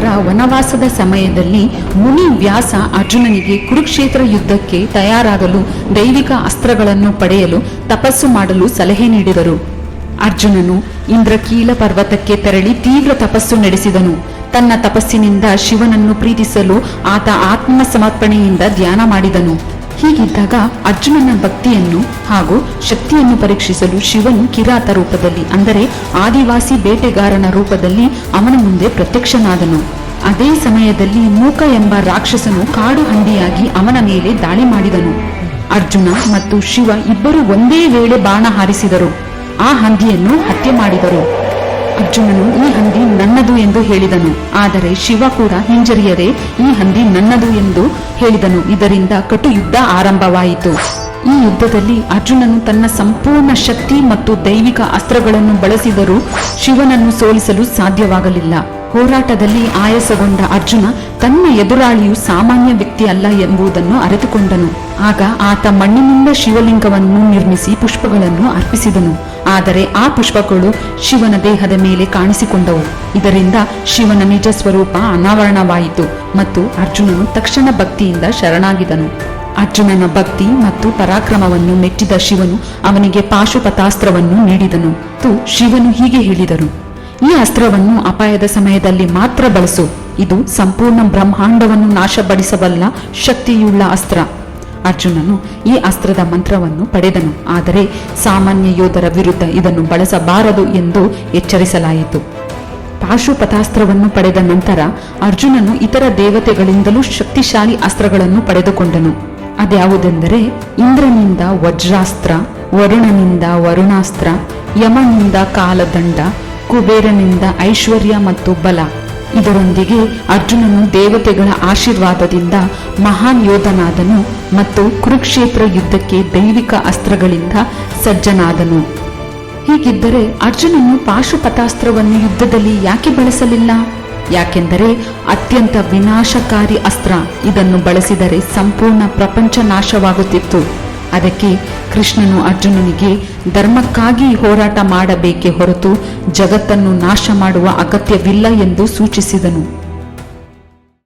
ಪಾಂಡವರ ವನವಾಸದ ಸಮಯದಲ್ಲಿ ಮುನಿ ವ್ಯಾಸ ಅರ್ಜುನನಿಗೆ ಕುರುಕ್ಷೇತ್ರ ಯುದ್ಧಕ್ಕೆ ತಯಾರಾಗಲು ದೈವಿಕ ಅಸ್ತ್ರಗಳನ್ನು ಪಡೆಯಲು ತಪಸ್ಸು ಮಾಡಲು ಸಲಹೆ ನೀಡಿದರು. ಅರ್ಜುನನು ಇಂದ್ರಕೀಲ ಪರ್ವತಕ್ಕೆ ತೆರಳಿ ತೀವ್ರ ತಪಸ್ಸು ನಡೆಸಿದನು. ತನ್ನ ತಪಸ್ಸಿನಿಂದ ಶಿವನನ್ನು ಪ್ರೀತಿಸಲು ಆತ ಆತ್ಮ ಸಮರ್ಪಣೆಯಿಂದ ಧ್ಯಾನ ಮಾಡಿದನು. ಹೀಗಿದ್ದಾಗ ಅರ್ಜುನನ ಭಕ್ತಿಯನ್ನು ಹಾಗೂ ಶಕ್ತಿಯನ್ನು ಪರೀಕ್ಷಿಸಲು ಶಿವನು ಕಿರಾತ ರೂಪದಲ್ಲಿ, ಅಂದರೆ ಆದಿವಾಸಿ ಬೇಟೆಗಾರನ ರೂಪದಲ್ಲಿ ಅವನ ಮುಂದೆ ಪ್ರತ್ಯಕ್ಷನಾದನು. ಅದೇ ಸಮಯದಲ್ಲಿ ಮೂಕ ಎಂಬ ರಾಕ್ಷಸನು ಕಾಡು ಹಂದಿಯಾಗಿ ಅವನ ಮೇಲೆ ದಾಳಿ ಮಾಡಿದನು. ಅರ್ಜುನ ಮತ್ತು ಶಿವ ಇಬ್ಬರು ಒಂದೇ ವೇಳೆ ಬಾಣ ಹಾರಿಸಿದರು. ಆ ಹಂದಿಯನ್ನು ಹತ್ಯೆ ಮಾಡಿದರು. ಅರ್ಜುನನು ಈ ಹಂದಿ ನನ್ನದು ಎಂದು ಹೇಳಿದನು. ಆದರೆ ಶಿವ ಕೂಡ ಹಿಂಜರಿಯದೆ ಈ ಹಂದಿ ನನ್ನದು ಎಂದು ಹೇಳಿದನು. ಇದರಿಂದ ಕಟು ಯುದ್ಧ ಆರಂಭವಾಯಿತು. ಈ ಯುದ್ಧದಲ್ಲಿ ಅರ್ಜುನನು ತನ್ನ ಸಂಪೂರ್ಣ ಶಕ್ತಿ ಮತ್ತು ದೈವಿಕ ಅಸ್ತ್ರಗಳನ್ನು ಬಳಸಿದರೂ ಶಿವನನ್ನು ಸೋಲಿಸಲು ಸಾಧ್ಯವಾಗಲಿಲ್ಲ. ಹೋರಾಟದಲ್ಲಿ ಆಯಾಸಗೊಂಡ ಅರ್ಜುನ ತನ್ನ ಎದುರಾಳಿಯು ಸಾಮಾನ್ಯ ವ್ಯಕ್ತಿ ಅಲ್ಲ ಎಂಬುದನ್ನು ಅರಿತುಕೊಂಡನು. ಆಗ ಆತ ಮಣ್ಣಿನಿಂದ ಶಿವಲಿಂಗವನ್ನು ನಿರ್ಮಿಸಿ ಪುಷ್ಪಗಳನ್ನು ಅರ್ಪಿಸಿದನು. ಆದರೆ ಆ ಪುಷ್ಪಗಳು ಶಿವನ ದೇಹದ ಮೇಲೆ ಕಾಣಿಸಿಕೊಂಡವು. ಇದರಿಂದ ಶಿವನ ನಿಜ ಸ್ವರೂಪ ಅನಾವರಣವಾಯಿತು ಮತ್ತು ಅರ್ಜುನನು ತಕ್ಷಣ ಭಕ್ತಿಯಿಂದ ಶರಣಾಗಿದನು. ಅರ್ಜುನನ ಭಕ್ತಿ ಮತ್ತು ಪರಾಕ್ರಮವನ್ನು ಮೆಚ್ಚಿದ ಶಿವನು ಅವನಿಗೆ ಪಾಶುಪತಾಸ್ತ್ರವನ್ನು ನೀಡಿದನು. ಮತ್ತು ಶಿವನು ಹೀಗೆ ಹೇಳಿದರು ಈ ಅಸ್ತ್ರವನ್ನು ಅಪಾಯದ ಸಮಯದಲ್ಲಿ ಮಾತ್ರ ಬಳಸು. ಇದು ಸಂಪೂರ್ಣ ಬ್ರಹ್ಮಾಂಡವನ್ನು ನಾಶಪಡಿಸಬಲ್ಲ ಶಕ್ತಿಯುಳ್ಳ ಅಸ್ತ್ರ. ಅರ್ಜುನನು ಈ ಅಸ್ತ್ರದ ಮಂತ್ರವನ್ನು ಪಡೆದನು. ಆದರೆ ಸಾಮಾನ್ಯ ಯೋಧರ ವಿರುದ್ಧ ಇದನ್ನು ಬಳಸಬಾರದು ಎಂದು ಎಚ್ಚರಿಸಲಾಯಿತು. ಪಾಶುಪಥಾಸ್ತ್ರವನ್ನು ಪಡೆದ ನಂತರ ಅರ್ಜುನನು ಇತರ ದೇವತೆಗಳಿಂದಲೂ ಶಕ್ತಿಶಾಲಿ ಅಸ್ತ್ರಗಳನ್ನು ಪಡೆದುಕೊಂಡನು. ಅದ್ಯಾವುದೆಂದರೆ ಇಂದ್ರನಿಂದ ವಜ್ರಾಸ್ತ್ರ, ವರುಣನಿಂದ ವರುಣಾಸ್ತ್ರ, ಯಮನಿಂದ ಕಾಲದಂಡ ಕುಬೇರನಿಂದ ಐಶ್ವರ್ಯ ಮತ್ತು ಬಲ. ಇದರೊಂದಿಗೆ ಅರ್ಜುನನು ದೇವತೆಗಳ ಆಶೀರ್ವಾದದಿಂದ ಮಹಾನ್ ಯೋಧನಾದನು ಮತ್ತು ಕುರುಕ್ಷೇತ್ರ ಯುದ್ಧಕ್ಕೆ ದೈವಿಕ ಅಸ್ತ್ರಗಳಿಂದ ಸಜ್ಜನಾದನು. ಹೀಗಿದ್ದರೆ ಅರ್ಜುನನು ಪಾಶುಪತಾಸ್ತ್ರವನ್ನು ಯುದ್ಧದಲ್ಲಿ ಯಾಕೆ ಬಳಸಲಿಲ್ಲ? ಯಾಕೆಂದರೆ ಅತ್ಯಂತ ವಿನಾಶಕಾರಿ ಅಸ್ತ್ರ. ಇದನ್ನು ಬಳಸಿದರೆ ಸಂಪೂರ್ಣ ಪ್ರಪಂಚ ನಾಶವಾಗುತ್ತಿತ್ತು. ಅದಕ್ಕೆ ಕೃಷ್ಣನು ಅರ್ಜುನನಿಗೆ ಧರ್ಮಕ್ಕಾಗಿ ಹೋರಾಟ ಮಾಡಬೇಕೆ ಹೊರತು ಜಗತ್ತನ್ನು ನಾಶ ಮಾಡುವ ಅಗತ್ಯವಿಲ್ಲ ಎಂದು ಸೂಚಿಸಿದನು.